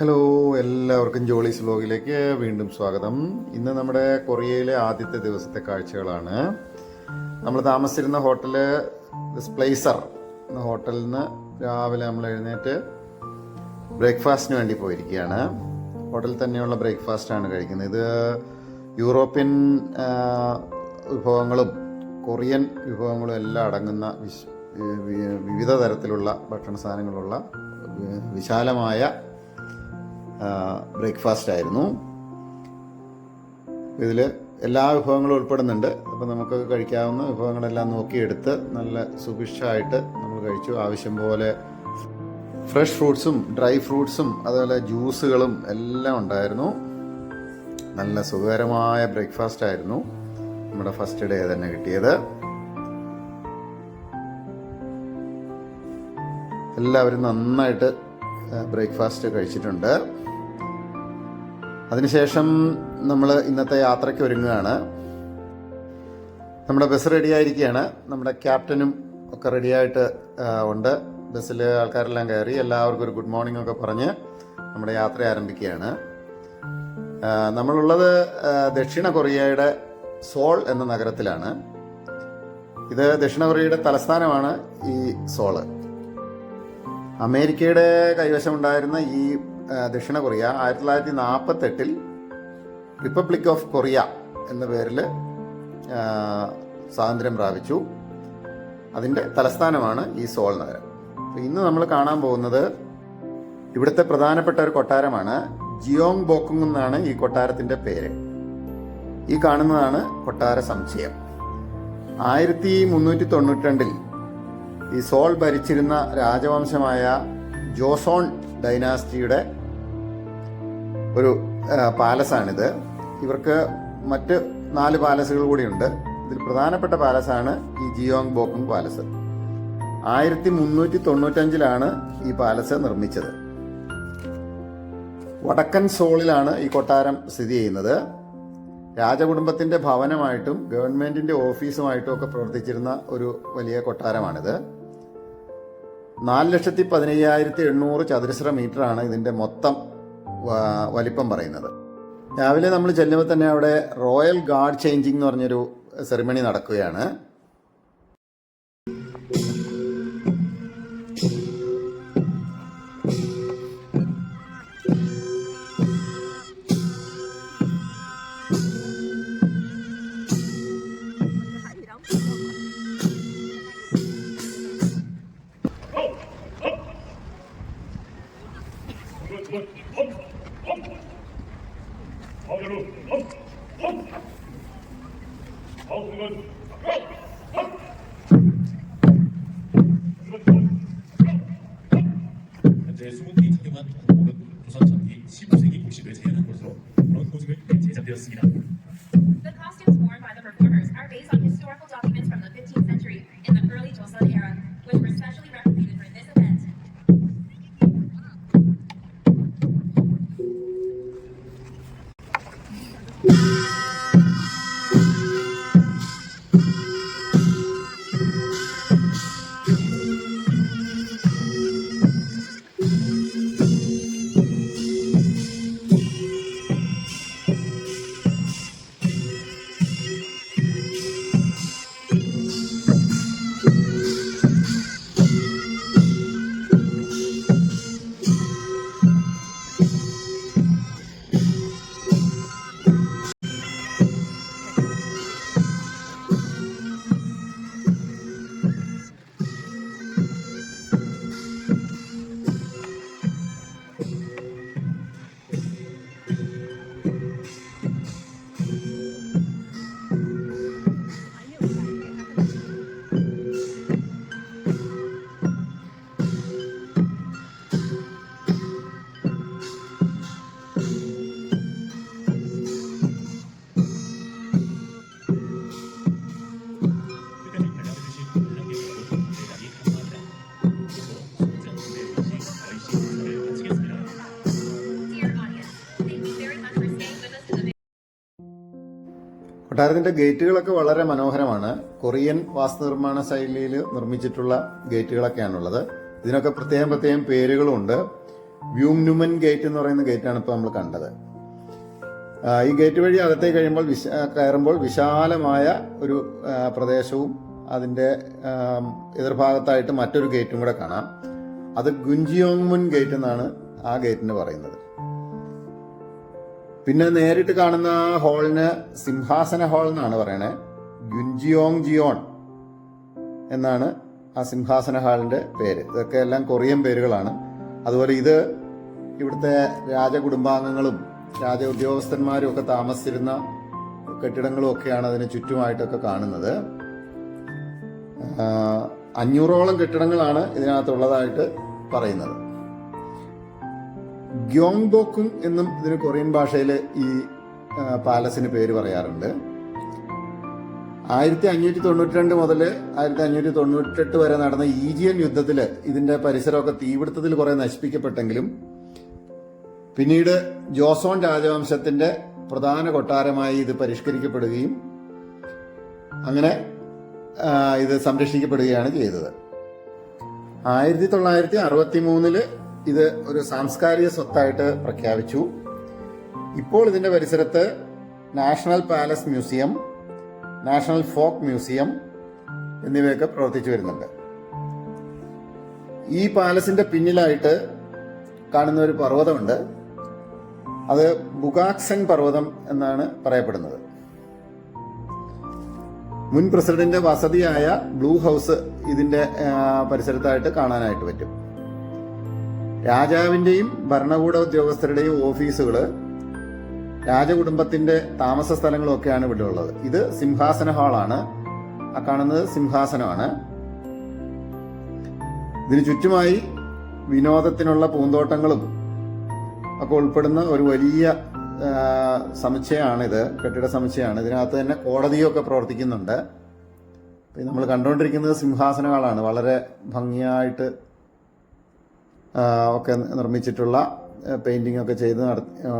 Hello എല്ലാവർക്കും ജോളീസ് വ്ലോഗിലേക്ക് വീണ്ടും സ്വാഗതം. ഇന്ന് നമ്മുടെ കൊറിയയിലെ ആദ്യത്തെ ദിവസത്തെ കാഴ്ചകളാണ്. നമ്മൾ താമസിച്ചിരുന്ന ഹോട്ടൽ സ്പ്ലേസർ എന്ന ഹോട്ടലിൽ നിന്ന് രാവിലെ നമ്മൾ എഴുന്നേറ്റ് ബ്രേക്ക്ഫാസ്റ്റിന് വേണ്ടി പോയിരിക്കുകയാണ്. ഹോട്ടലിൽ തന്നെയുള്ള ബ്രേക്ക്ഫാസ്റ്റാണ് കഴിക്കുന്നത്. ഇത് യൂറോപ്യൻ വിഭവങ്ങളും കൊറിയൻ വിഭവങ്ങളും എല്ലാം അടങ്ങുന്ന വിശ് വിവിധ തരത്തിലുള്ള ഭക്ഷണ സാധനങ്ങളുള്ള വിശാലമായ ബ്രേക്ക്ഫാസ്റ്റ് ആയിരുന്നു ഇതിൽ എല്ലാ വിഭവങ്ങളും ഉൾപ്പെടുന്നുണ്ട്. അപ്പോൾ നമുക്ക് കഴിക്കാവുന്ന വിഭവങ്ങളെല്ലാം നോക്കിയെടുത്ത് നല്ല സുഭിക്ഷമായിട്ട് നമ്മൾ കഴിച്ചു. ആവശ്യം പോലെ ഫ്രഷ് ഫ്രൂട്ട്സും ഡ്രൈ ഫ്രൂട്ട്സും അതുപോലെ ജ്യൂസുകളും എല്ലാം ഉണ്ടായിരുന്നു. നല്ല സുഖകരമായ ബ്രേക്ക്ഫാസ്റ്റ് ആയിരുന്നു നമ്മുടെ ഫസ്റ്റ് ഡേ തന്നെ കിട്ടിയത്. എല്ലാവരും നന്നായിട്ട് ബ്രേക്ക്ഫാസ്റ്റ് കഴിച്ചിട്ടുണ്ട്. അതിനുശേഷം നമ്മൾ ഇന്നത്തെ യാത്രയ്ക്ക് ഒരുങ്ങുകയാണ്. നമ്മുടെ ബസ് റെഡിയായിരിക്കുകയാണ്. നമ്മുടെ ക്യാപ്റ്റനും ഒക്കെ റെഡിയായിട്ട് ഉണ്ട്. ബസ്സിൽ ആൾക്കാരെല്ലാം കയറി എല്ലാവർക്കും ഒരു ഗുഡ് മോർണിംഗ് ഒക്കെ പറഞ്ഞ് നമ്മുടെ യാത്ര ആരംഭിക്കുകയാണ്. നമ്മളുള്ളത് ദക്ഷിണ കൊറിയയുടെ സോൾ എന്ന നഗരത്തിലാണ്. ഇത് ദക്ഷിണ കൊറിയയുടെ തലസ്ഥാനമാണ് ഈ സോൾ. അമേരിക്കയുടെ കൈവശമുണ്ടായിരുന്ന ഈ ദക്ഷിണ കൊറിയ ആയിരത്തി തൊള്ളായിരത്തി നാൽപ്പത്തെട്ടിൽ റിപ്പബ്ലിക് ഓഫ് കൊറിയ എന്ന പേരിൽ സ്വാതന്ത്ര്യം പ്രാപിച്ചു. അതിന്റെ തലസ്ഥാനമാണ് ഈ സോൾ നഗരം. ഇന്ന് നമ്മൾ കാണാൻ പോകുന്നത് ഇവിടുത്തെ പ്രധാനപ്പെട്ട ഒരു കൊട്ടാരമാണ് ജിയോങ് ബോക്കുങ് എന്നാണ് ഈ കൊട്ടാരത്തിന്റെ പേര്. ഈ കാണുന്നതാണ് കൊട്ടാര സമുച്ചയം ആയിരത്തി മുന്നൂറ്റി തൊണ്ണൂറ്റി രണ്ടിൽ ഈ സോൾ ഭരിച്ചിരുന്ന രാജവംശമായ ജോസോൺ ഡൈനാസ്റ്റിയുടെ ഒരു പാലസാണിത്. ഇവർക്ക് മറ്റ് നാല് പാലസുകൾ കൂടിയുണ്ട്. ഇതിൽ പ്രധാനപ്പെട്ട പാലസാണ് ഈ ജിയോങ് ബോക്കുങ് പാലസ്. ആയിരത്തി മുന്നൂറ്റി തൊണ്ണൂറ്റഞ്ചിലാണ് ഈ പാലസ് നിർമ്മിച്ചത്. വടക്കൻ സോളിലാണ് ഈ കൊട്ടാരം സ്ഥിതി ചെയ്യുന്നത്. രാജകുടുംബത്തിന്റെ ഭവനമായിട്ടും ഗവൺമെന്റിന്റെ ഓഫീസുമായിട്ടും ഒക്കെ പ്രവർത്തിച്ചിരുന്ന ഒരു വലിയ കൊട്ടാരമാണിത്. നാല് ലക്ഷത്തി പതിനയ്യായിരത്തി എണ്ണൂറ് ചതുരശ്ര മീറ്ററാണ് ഇതിന്റെ മൊത്തം വലിപ്പം പറയുന്നത്. രാവിലെ നമ്മൾ ചെല്ലുമ്പോൾ തന്നെ അവിടെ റോയൽ ഗാർഡ് ചേഞ്ചിങ് എന്ന് പറഞ്ഞൊരു സെറിമണി നടക്കുകയാണ്. 현재 20개 착용한 동목은 조선 전기 15세기 곡식을 재현한 것으로 그런 고증을 제작되었습니다. കൊട്ടാരത്തിന്റെ ഗേറ്റുകളൊക്കെ വളരെ മനോഹരമാണ്. കൊറിയൻ വാസ്തുനിർമ്മാണ ശൈലിയിൽ നിർമ്മിച്ചിട്ടുള്ള ഗേറ്റുകളൊക്കെയാണുള്ളത്. ഇതിനൊക്കെ പ്രത്യേകം പ്രത്യേകം പേരുകളുമുണ്ട് വ്യൂംനുമൻ ഗേറ്റ് എന്ന് പറയുന്ന ഗേറ്റാണ് ഇപ്പോൾ നമ്മൾ കണ്ടത്. ഈ ഗേറ്റ് വഴി അകത്തേക്ക് കഴിയുമ്പോൾ വിശ കയറുമ്പോൾ വിശാലമായ ഒരു പ്രദേശവും അതിന്റെ എതിർഭാഗത്തായിട്ട് മറ്റൊരു ഗേറ്റും കൂടെ കാണാം. അത് ഗുഞ്ചിയോങ്മുൻ ഗേറ്റ് എന്നാണ് ആ ഗേറ്റിന് പറയുന്നത്. പിന്നെ നേരിട്ട് കാണുന്ന ഹാളിന് സിംഹാസന ഹാൾ എന്നാണ് പറയണേ. ഗുൻജിയോങ് ജിയോൺ എന്നാണ് ആ സിംഹാസന ഹാളിന്റെ പേര്. ഇതൊക്കെ എല്ലാം കൊറിയൻ പേരുകളാണ്. അതുപോലെ ഇത് ഇവിടുത്തെ രാജകുടുംബാംഗങ്ങളും രാജ ഉദ്യോഗസ്ഥന്മാരും ഒക്കെ താമസിച്ചിരുന്ന കെട്ടിടങ്ങളും ഒക്കെയാണ് അതിന് ചുറ്റുമായിട്ടൊക്കെ കാണുന്നത്. അഞ്ഞൂറോളം കെട്ടിടങ്ങളാണ് ഇതിനകത്തുള്ളതായിട്ട് പറയുന്നത്. ഗ്യോങ്ബോക്കും എന്നും ഇതിന് കൊറിയൻ ഭാഷയിൽ ഈ പാലസിന് പേര് പറയാറുണ്ട്. ആയിരത്തി അഞ്ഞൂറ്റി തൊണ്ണൂറ്റി രണ്ട് മുതൽ ആയിരത്തി അഞ്ഞൂറ്റി തൊണ്ണൂറ്റെട്ട് വരെ നടന്ന ഈജിയൻ യുദ്ധത്തിൽ ഇതിന്റെ പരിസരമൊക്കെ തീപിടുത്തത്തിൽ കുറെ നശിപ്പിക്കപ്പെട്ടെങ്കിലും പിന്നീട് ജോസോൺ രാജവംശത്തിന്റെ പ്രധാന കൊട്ടാരമായി ഇത് പരിഷ്കരിക്കപ്പെടുകയും അങ്ങനെ ഇത് സംരക്ഷിക്കപ്പെടുകയാണ് ചെയ്തത്. ആയിരത്തി തൊള്ളായിരത്തി അറുപത്തി മൂന്നിൽ ഇത് ഒരു സാംസ്കാരിക സ്വത്തായിട്ട് പ്രഖ്യാപിച്ചു. ഇപ്പോൾ ഇതിന്റെ പരിസരത്ത് national palace museum national folk museum എന്നിവയൊക്കെ പ്രവർത്തിച്ചു വരുന്നുണ്ട്. ഈ പാലസിന്റെ പിന്നിലായിട്ട് കാണുന്ന ഒരു പർവതമുണ്ട്. അത് ബുഗാക്സൻ പർവതം എന്നാണ് പറയപ്പെടുന്നത്. മുൻ പ്രസിഡന്റിന്റെ വസതിയായ ബ്ലൂ ഹൗസ് ഇതിന്റെ പരിസരത്തായിട്ട് കാണാനായിട്ട് പറ്റും. രാജാവിന്റെയും ഭരണകൂട ഉദ്യോഗസ്ഥരുടെയും ഓഫീസുകൾ രാജകുടുംബത്തിന്റെ താമസ സ്ഥലങ്ങളും ഒക്കെയാണ് ഇവിടെ ഉള്ളത് ഇത് സിംഹാസന ഹാളാണ്. ആ കാണുന്നത് സിംഹാസനമാണ്. ഇതിന് ചുറ്റുമായി വിനോദത്തിനുള്ള പൂന്തോട്ടങ്ങളും ഒക്കെ ഉൾപ്പെടുന്ന ഒരു വലിയ സമുച്ചയമാണിത്. കെട്ടിട സമുച്ചയമാണ്. ഇതിനകത്ത് തന്നെ കോടതിയൊക്കെ പ്രവർത്തിക്കുന്നുണ്ട്. നമ്മൾ കണ്ടുകൊണ്ടിരിക്കുന്നത് സിംഹാസന ഹാളാണ്. വളരെ ഭംഗിയായിട്ട് ഒക്കെ നിർമ്മിച്ചിട്ടുള്ള പെയിന്റിംഗ് ഒക്കെ ചെയ്ത്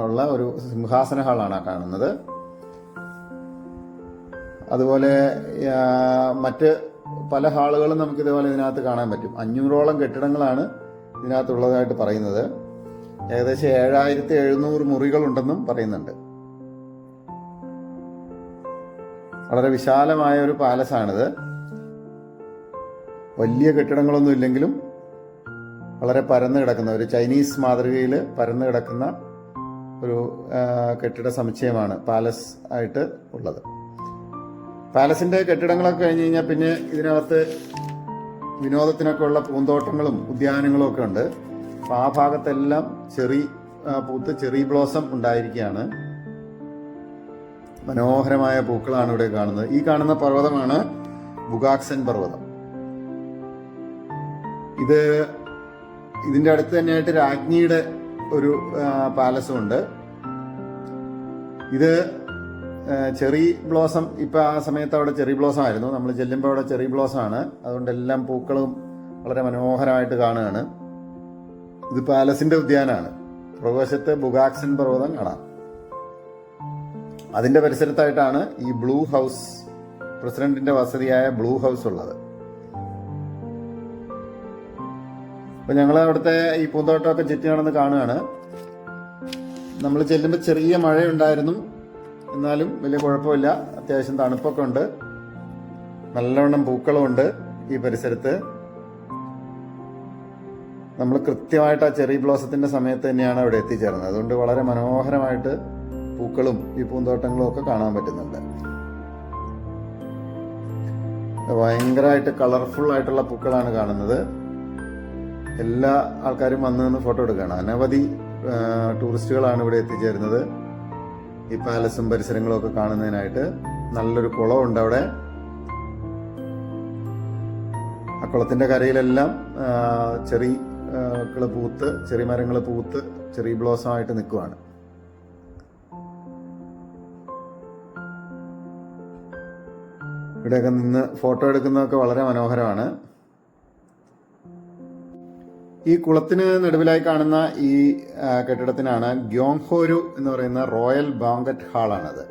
ഉള്ള ഒരു സിംഹാസന ഹാളാണ് കാണുന്നത്. അതുപോലെ മറ്റ് പല ഹാളുകളും നമുക്ക് ഇതേപോലെ ഇതിനകത്ത് കാണാൻ പറ്റും. അഞ്ഞൂറോളം കെട്ടിടങ്ങളാണ് ഇതിനകത്തുള്ളതായിട്ട് പറയുന്നത്. ഏകദേശം ഏഴായിരത്തി എഴുന്നൂറ് മുറികളുണ്ടെന്നും പറയുന്നുണ്ട്. വളരെ വിശാലമായ ഒരു പാലസാണിത് വലിയ കെട്ടിടങ്ങളൊന്നും ഇല്ലെങ്കിലും വളരെ പരന്നു കിടക്കുന്ന ഒരു ചൈനീസ് മാതൃകയിൽ പരന്നു കിടക്കുന്ന ഒരു കെട്ടിട സമുച്ചയമാണ് പാലസ് ആയിട്ട് ഉള്ളത്. പാലസിന്റെ കെട്ടിടങ്ങളൊക്കെ കഴിഞ്ഞ് കഴിഞ്ഞാൽ പിന്നെ ഇതിനകത്ത് വിനോദത്തിനൊക്കെ ഉള്ള പൂന്തോട്ടങ്ങളും ഉദ്യാനങ്ങളും ഒക്കെ ഉണ്ട്. അപ്പൊ ആ ഭാഗത്തെല്ലാം ചെറി പൂത്ത് ചെറി ബ്ലോസം ഉണ്ടായിരിക്കുകയാണ്. മനോഹരമായ പൂക്കളാണ് ഇവിടെ കാണുന്നത്. ഈ കാണുന്ന പർവതമാണ് ബുഗാക്സൻ പർവതം. ഇത് ഇതിന്റെ അടുത്ത് തന്നെയായിട്ട് രാജ്ഞിയുടെ ഒരു പാലസും ഉണ്ട് ഇത് ചെറി ബ്ലോസം ഇപ്പൊ ആ സമയത്ത് അവിടെ ചെറി ബ്ലോസം ആയിരുന്നു നമ്മൾ ചെല്ലുമ്പോൾ അവിടെ ചെറി ബ്ലോസം ആണ് അതുകൊണ്ട് എല്ലാം പൂക്കളും വളരെ മനോഹരമായിട്ട് കാണുകയാണ്. ഇത് പാലസിന്റെ ഉദ്യാനമാണ്. പ്രകോശത്ത് ബുഗാക്സൻ പർവതം കാണാം. അതിന്റെ പരിസരത്തായിട്ടാണ് ഈ ബ്ലൂ ഹൗസ് പ്രസിഡന്റിന്റെ വസതിയായ ബ്ലൂ ഹൗസ് ഉള്ളത്. അപ്പൊ ഞങ്ങൾ അവിടുത്തെ ഈ പൂന്തോട്ടമൊക്കെ ചുറ്റി നടന്ന് കാണുകയാണ്. നമ്മൾ ചെല്ലുമ്പോൾ ചെറിയ മഴയുണ്ടായിരുന്നു. എന്നാലും വലിയ കുഴപ്പമില്ല. അത്യാവശ്യം തണുപ്പൊക്കെ ഉണ്ട്. നല്ലവണ്ണം പൂക്കളുമുണ്ട് ഈ പരിസരത്ത്. നമ്മൾ കൃത്യമായിട്ട് ആ ചെറി ബ്ലോസത്തിന്റെ സമയത്ത് തന്നെയാണ് അവിടെ എത്തിച്ചേർന്നത്. അതുകൊണ്ട് വളരെ മനോഹരമായിട്ട് പൂക്കളും ഈ പൂന്തോട്ടങ്ങളും ഒക്കെ കാണാൻ പറ്റുന്നുണ്ട്. ഭയങ്കരമായിട്ട് കളർഫുൾ ആയിട്ടുള്ള പൂക്കളാണ് കാണുന്നത്. എല്ലാ ആൾക്കാരും വന്ന് നിന്ന് ഫോട്ടോ എടുക്കുകയാണ്. അനവധി ടൂറിസ്റ്റുകളാണ് ഇവിടെ എത്തിച്ചേരുന്നത്. ഈ പാലസും പരിസരങ്ങളും ഒക്കെ കാണുന്നതിനായിട്ട് നല്ലൊരു കുളമുണ്ട് അവിടെ. ആ കുളത്തിന്റെ കരയിലെല്ലാം ചെറി പൂത്ത് ചെറിയ മരങ്ങൾ പൂത്ത് ചെറിയ ബ്ലോസം ആയിട്ട് നിൽക്കുവാണ്. ഇവിടെയൊക്കെ നിന്ന് ഫോട്ടോ എടുക്കുന്നതൊക്കെ വളരെ മനോഹരമാണ്. ഈ കുളത്തിന് നടുവിലായി കാണുന്ന ഈ കെട്ടിടത്തിനാണ് ഗ്യോങ്ഹോരു എന്ന് പറയുന്ന റോയൽ ബാങ്കറ്റ് ഹാളാണത്.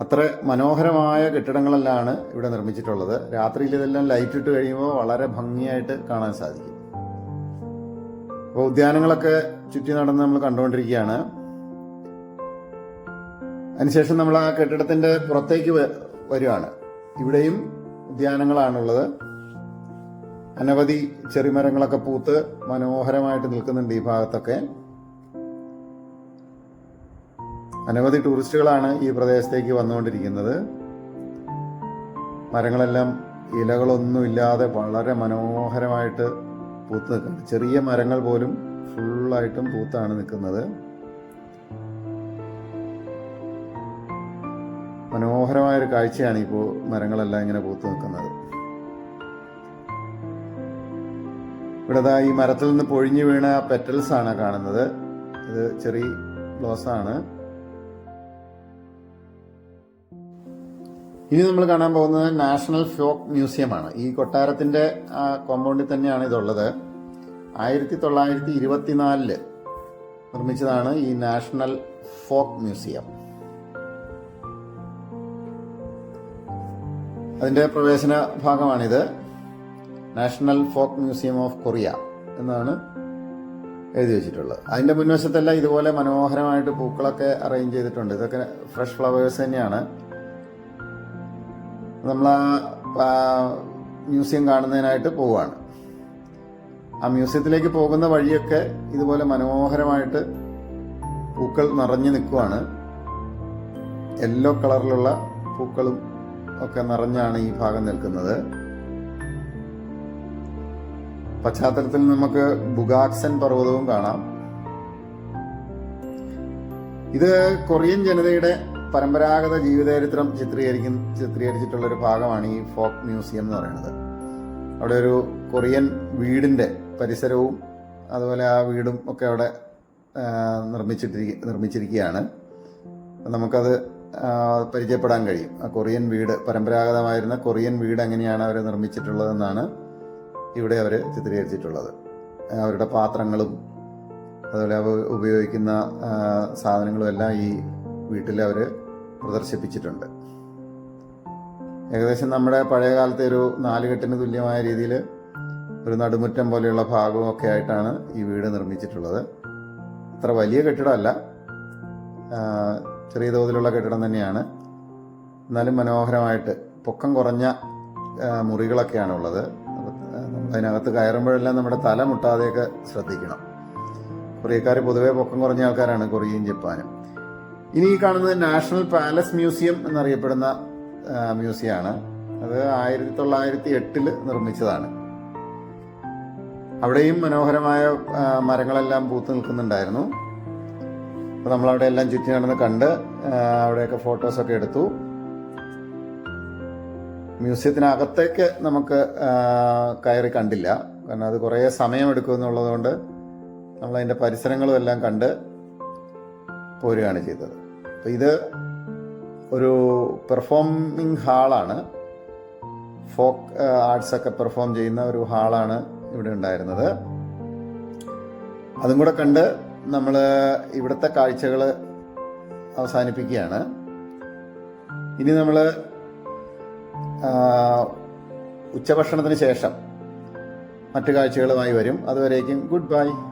അത്ര മനോഹരമായ കെട്ടിടങ്ങളെല്ലാം ഇവിടെ നിർമ്മിച്ചിട്ടുള്ളത്. രാത്രിയിൽ ഇതെല്ലാം ലൈറ്റ് ഇട്ട് കഴിയുമ്പോൾ വളരെ ഭംഗിയായിട്ട് കാണാൻ സാധിക്കും. അപ്പോൾ ഉദ്യാനങ്ങളൊക്കെ ചുറ്റി നടന്ന് നമ്മൾ കണ്ടുകൊണ്ടിരിക്കുകയാണ്. അതിനുശേഷം നമ്മൾ ആ കെട്ടിടത്തിന്റെ പുറത്തേക്ക് വരുവാണ്. ഇവിടെയും ഉദ്യാനങ്ങളാണുള്ളത്. അനവധി ചെറിമരങ്ങളൊക്കെ പൂത്ത് മനോഹരമായിട്ട് നിൽക്കുന്നുണ്ട് ഈ ഭാഗത്തൊക്കെ. അനവധി ടൂറിസ്റ്റുകളാണ് ഈ പ്രദേശത്തേക്ക് വന്നുകൊണ്ടിരിക്കുന്നത്. മരങ്ങളെല്ലാം ഇലകളൊന്നും ഇല്ലാതെ വളരെ മനോഹരമായിട്ട് പൂത്ത് നിൽക്കുന്നത് ചെറിയ മരങ്ങൾ പോലും ഫുള്ളായിട്ടും പൂത്താണ് നിൽക്കുന്നത്. മനോഹരമായൊരു കാഴ്ചയാണ് ഇപ്പോൾ മരങ്ങളെല്ലാം ഇങ്ങനെ പൂത്ത് നിൽക്കുന്നത്. ഇവിടെ ഈ മരത്തിൽ നിന്ന് പൊഴിഞ്ഞു വീണ പെറ്റൽസ് ആണ് കാണുന്നത്. ഇത് ചെറിയ ബ്ലോസ് ആണ്. ഇനി നമ്മൾ കാണാൻ പോകുന്നത് നാഷണൽ ഫോക്ക് മ്യൂസിയമാണ് ഈ കൊട്ടാരത്തിന്റെ കോമ്പൗണ്ടിൽ തന്നെയാണ് ഇതുള്ളത്. ആയിരത്തി തൊള്ളായിരത്തി ഇരുപത്തിനാലിൽ നിർമ്മിച്ചതാണ് ഈ നാഷണൽ ഫോക്ക് മ്യൂസിയം. അതിന്റെ പ്രവേശന ഭാഗമാണിത്. National folk museum of Korea എന്നാണ് എഴുതി വെച്ചിട്ടുള്ളത്. അതിന്റെ മുൻവശത്തെല്ലാം ഇതുപോലെ മനോഹരമായിട്ട് പൂക്കളൊക്കെ അറേഞ്ച് ചെയ്തിട്ടുണ്ട്. ഇതൊക്കെ ഫ്രഷ് ഫ്ലവേഴ്സ് തന്നെയാണ്. നമ്മൾ ആ മ്യൂസിയം കാണുന്നതിനായിട്ട് പോവുകയാണ് ആ മ്യൂസിയത്തിലേക്ക് പോകുന്ന വഴിയൊക്കെ ഇതുപോലെ മനോഹരമായിട്ട് പൂക്കൾ നിറഞ്ഞു നിൽക്കുവാണ്. യെല്ലോ കളറിലുള്ള പൂക്കളും ഒക്കെ നിറഞ്ഞാണ് ഈ ഭാഗം നിൽക്കുന്നത്. പശ്ചാത്തലത്തിൽ നമുക്ക് ബുഗാക്സൻ പർവതവും കാണാം. ഇത് കൊറിയൻ ജനതയുടെ പരമ്പരാഗത ജീവിതചരിത്രം ചിത്രീകരിക്കുന്ന ചിത്രീകരിച്ചിട്ടുള്ള ഒരു ഭാഗമാണ് ഈ ഫോക്ക് മ്യൂസിയം എന്ന് പറയുന്നത്. അവിടെ ഒരു കൊറിയൻ വീടിന്റെ പരിസരവും അതുപോലെ ആ വീടും ഒക്കെ അവിടെ നിർമ്മിച്ചിട്ടിരിക്ക നിർമ്മിച്ചിരിക്കുകയാണ്. നമുക്കത് പരിചയപ്പെടാൻ കഴിയും. ആ കൊറിയൻ വീട് പരമ്പരാഗതമായിരുന്ന കൊറിയൻ വീട് എങ്ങനെയാണ് അവർ നിർമ്മിച്ചിട്ടുള്ളതെന്നാണ്. ഇവിടെ അവർ ചിത്രീകരിച്ചിട്ടുള്ളത്. അവരുടെ പാത്രങ്ങളും അതുപോലെ അവർ ഉപയോഗിക്കുന്ന സാധനങ്ങളും എല്ലാം ഈ വീട്ടിൽ അവർ പ്രദർശിപ്പിച്ചിട്ടുണ്ട്. ഏകദേശം നമ്മുടെ പഴയ കാലത്തെ ഒരു നാലുകെട്ടിന് തുല്യമായ രീതിയിൽ ഒരു നടുമുറ്റം പോലെയുള്ള ഭാഗമൊക്കെ ആയിട്ടാണ് ഈ വീട് നിർമ്മിച്ചിട്ടുള്ളത്. അത്ര വലിയ കെട്ടിടമല്ല. ചെറിയ തോതിലുള്ള കെട്ടിടം തന്നെയാണ്. എന്നാലും മനോഹരമായിട്ട് പൊക്കം കുറഞ്ഞ ആ, അതിനകത്ത് കയറുമ്പോഴെല്ലാം നമ്മുടെ തല മുട്ടാതെയൊക്കെ ശ്രദ്ധിക്കണം. കൊറിയക്കാർ പൊതുവെ പൊക്കം കുറഞ്ഞ ആൾക്കാരാണ് കൊറിയയും ജപ്പാനും. ഇനി ഈ കാണുന്നത് നാഷണൽ പാലസ് മ്യൂസിയം എന്നറിയപ്പെടുന്ന മ്യൂസിയം മ്യൂസിയമാണ് അത് ആയിരത്തി തൊള്ളായിരത്തി എട്ടിൽ നിർമ്മിച്ചതാണ്. അവിടെയും മനോഹരമായ മരങ്ങളെല്ലാം പൂത്ത് നിൽക്കുന്നുണ്ടായിരുന്നു. അപ്പോൾ നമ്മളവിടെ എല്ലാം ചുറ്റി നടന്ന് കണ്ട് അവിടെയൊക്കെ ഫോട്ടോസൊക്കെ എടുത്തു. മ്യൂസിയത്തിനകത്തേക്ക് നമുക്ക് കയറി കണ്ടില്ല. കാരണം അത് കുറേ സമയമെടുക്കും എന്നുള്ളതുകൊണ്ട് നമ്മൾ അതിന്റെ പരിസരങ്ങളും എല്ലാം കണ്ട് പോരുകയാണ് ചെയ്തത്. അപ്പോൾ ഇത് ഒരു പെർഫോമിംഗ് ഹാളാണ്. ഫോക്ക് ആർട്സൊക്കെ പെർഫോം ചെയ്യുന്ന ഒരു ഹാളാണ് ഇവിടെ ഉണ്ടായിരുന്നത്. അതും കൂടെ കണ്ട് നമ്മൾ ഇവിടുത്തെ കാഴ്ചകൾ അവസാനിപ്പിക്കുകയാണ്. ഇനി നമ്മൾ ഉച്ചഭക്ഷണത്തിന് ശേഷം മറ്റു കാഴ്ചകളുമായി വരും. അതുവരേക്കും ഗുഡ് ബൈ.